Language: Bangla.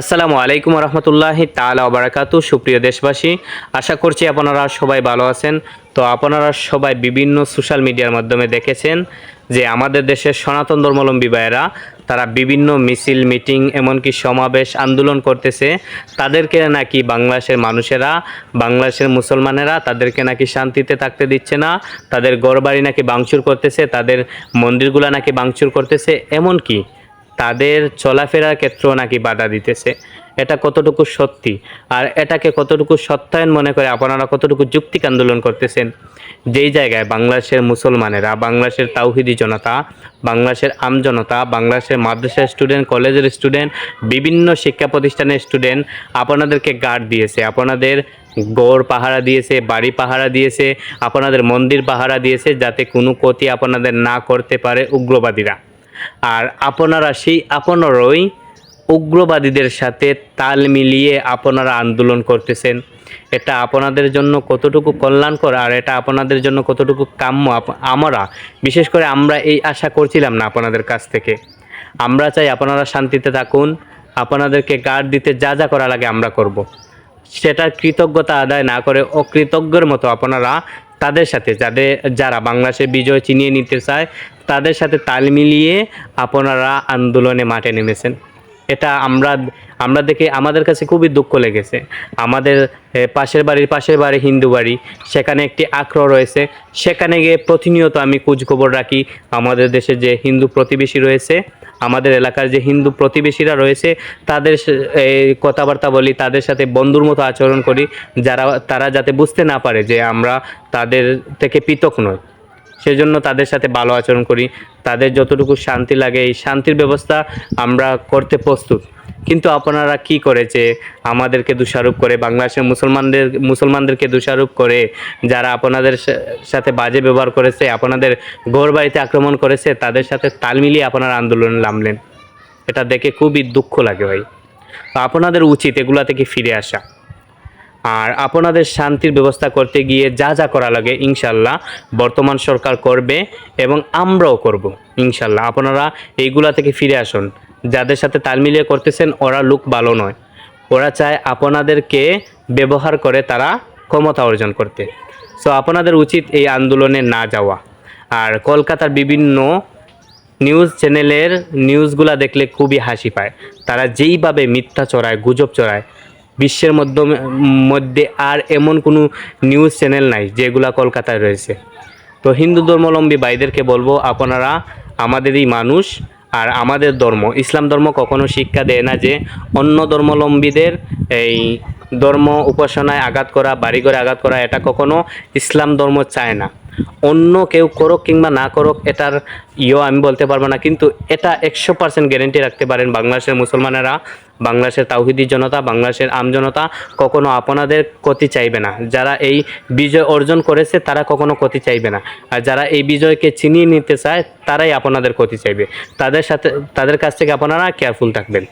আসসালামু আলাইকুম রহমতুল্লাহ তালা ওবরাকাতু। সুপ্রিয় দেশবাসী, আশা করছি আপনারা সবাই ভালো আছেন। তো আপনারা সবাই বিভিন্ন সোশ্যাল মিডিয়ার মাধ্যমে দেখেছেন যে আমাদের দেশের সনাতন ধর্মাবলম্বী ভাইয়েরা, তারা বিভিন্ন মিছিল, মিটিং, এমনকি সমাবেশ, আন্দোলন করতেছে। তাদেরকে নাকি বাংলাদেশের মানুষেরা, বাংলাদেশের মুসলমানেরা তাদেরকে নাকি শান্তিতে থাকতে দিচ্ছে না, তাদের গড়বাড়ি নাকি বাংচুর করতেছে, তাদের মন্দিরগুলা নাকি বাংচুর করতেছে, এমনকি তাদের চলাফেরার ক্ষেত্রেও নাকি বাধা দিতেছে। এটা কতটুকু সত্যি? আর এটাকে কতটুকু সত্যায়ন মনে করে আপনারা কতটুকু যুক্তিক আন্দোলন করতেছেন? যেই জায়গায় বাংলাদেশের মুসলমানেরা, বাংলাদেশের তাওহিদি জনতা, বাংলাদেশের আমজনতা বাংলাদেশের মাদ্রাসার স্টুডেন্ট কলেজের স্টুডেন্ট বিভিন্ন শিক্ষা প্রতিষ্ঠানের স্টুডেন্ট আপনাদেরকে গার্ড দিয়েছে। আপনাদের গড় পাহারা দিয়েছে, বাড়ি পাহারা দিয়েছে, আপনাদের মন্দির পাহারা দিয়েছে যাতে কোনো ক্ষতি আপনাদের না করতে পারে উগ্রবাদীরা। আর আপনারা সেই আপনারই উগ্রবাদীদের সাথে তাল মিলিয়ে আপনারা আন্দোলন করতেছেন এটা আপনাদের জন্য কতটুকু কল্যাণকর আর এটা আপনাদের জন্য কতটুকু কাম্য আমরা, বিশেষ করে আমরা এই আশা করছিলাম না আপনাদের কাছ থেকে আমরা চাই আপনারা শান্তিতে থাকুন, আপনাদেরকে গার্ড দিতে যা যা করা লাগে আমরা করব। সেটার কৃতজ্ঞতা আদায় না করে অকৃতজ্ঞের মতো আপনারা তাদের সাথে, যাদের যারা বাংলাদেশের বিজয় চিনিয়ে নিতে চায় তাদের সাথে তাল মিলিয়ে আপনারা আন্দোলনে মাঠে নেমেছেন। এটা আমরা আমরা দেখে আমাদের কাছে খুবই দুঃখ লেগেছে। আমাদের পাশের বাড়ির পাশের বাড়ি হিন্দু বাড়ি, সেখানে একটি আক্রহ রয়েছে। সেখানে গিয়ে প্রতিনিয়ত আমি খোঁজখবর রাখি। আমাদের দেশে যে হিন্দু প্রতিবেশী রয়েছে, আমাদের এলাকার যে হিন্দু প্রতিবেশীরা রয়েছে, তাদের কথাবার্তা বলি, তাদের সাথে বন্ধুর মতো আচরণ করি, যারা, তারা যাতে বুঝতে না পারে যে আমরা তাদের থেকে পৃথক নই। সেজন্য তাদের সাথে ভালো আচরণ করি। তাদের যতটুকু শান্তি লাগে, এই শান্তির ব্যবস্থা আমরা করতে প্রস্তুত। কিন্তু আপনারা কি করেছে আমাদেরকে দোষারোপ করে, বাংলাদেশের মুসলমানদের, মুসলমানদেরকে দোষারোপ করে, যারা আপনাদের সাথে বাজে ব্যবহার করেছে, আপনাদের ঘর বাড়িতে আক্রমণ করেছে, তাদের সাথে তাল মিলিয়ে আপনারা আন্দোলনে নামলেন। এটা দেখে খুবই দুঃখ লাগে ভাই। আপনাদের উচিত এগুলা থেকে ফিরে আসা। আর আপনাদের শান্তির ব্যবস্থা করতে গিয়ে যা যা করা লাগে ইনশাল্লাহ বর্তমান সরকার করবে এবং আমরাও করব, ইনশাল্লাহ। আপনারা এইগুলা থেকে ফিরে আসুন। যাদের সাথে তাল মিলিয়ে করতেছেন, ওরা লোক ভালো নয়। ওরা চায় আপনাদেরকে ব্যবহার করে তারা ক্ষমতা অর্জন করতে। সো আপনাদের উচিত এই আন্দোলনে না যাওয়া। আর কলকাতার বিভিন্ন নিউজ চ্যানেলের নিউজগুলা দেখলে খুবই হাসি পায়। তারা যেইভাবে মিথ্যা চড়ায়, গুজব চড়ায় বিশ্বের মাধ্যমে, মধ্যে আর এমন কোনো নিউজ চ্যানেল নাই যেগুলা কলকাতায় রয়েছে। তো হিন্দু ধর্মাবলম্বী ভাইদেরকে বলব, আপনারা আমাদেরই মানুষ আর আমাদের ধর্ম। ইসলাম ধর্ম কখনো শিক্ষা দেয় না যে অন্য ধর্মাবলম্বীদের এই ধর্ম উপাসনায় আঘাত করা, বাড়িঘরে আঘাত করা, এটা কখনো ইসলাম ধর্ম চায় না। অন্য কেউ করুক কিংবা না করুক, এটার ইয়ে আমি বলতে পারব না। কিন্তু এটা একশো পার্সেন্ট গ্যারেন্টি রাখতে পারেন বাংলাদেশের মুসলমানেরা, বাংলাদেশের তাওহিদি জনতা, বাংলাদেশের আমজনতা কখনো আপনাদের ক্ষতি চাইবে না। যারা এই বিজয় অর্জন করেছে, তারা কখনো ক্ষতি চাইবে না। আর যারা এই বিজয়কে চিনিয়ে নিতে চায়, তারাই আপনাদের ক্ষতি চাইবে। তাদের সাথে, তাদের কাছ থেকে আপনারা কেয়ারফুল থাকবেন।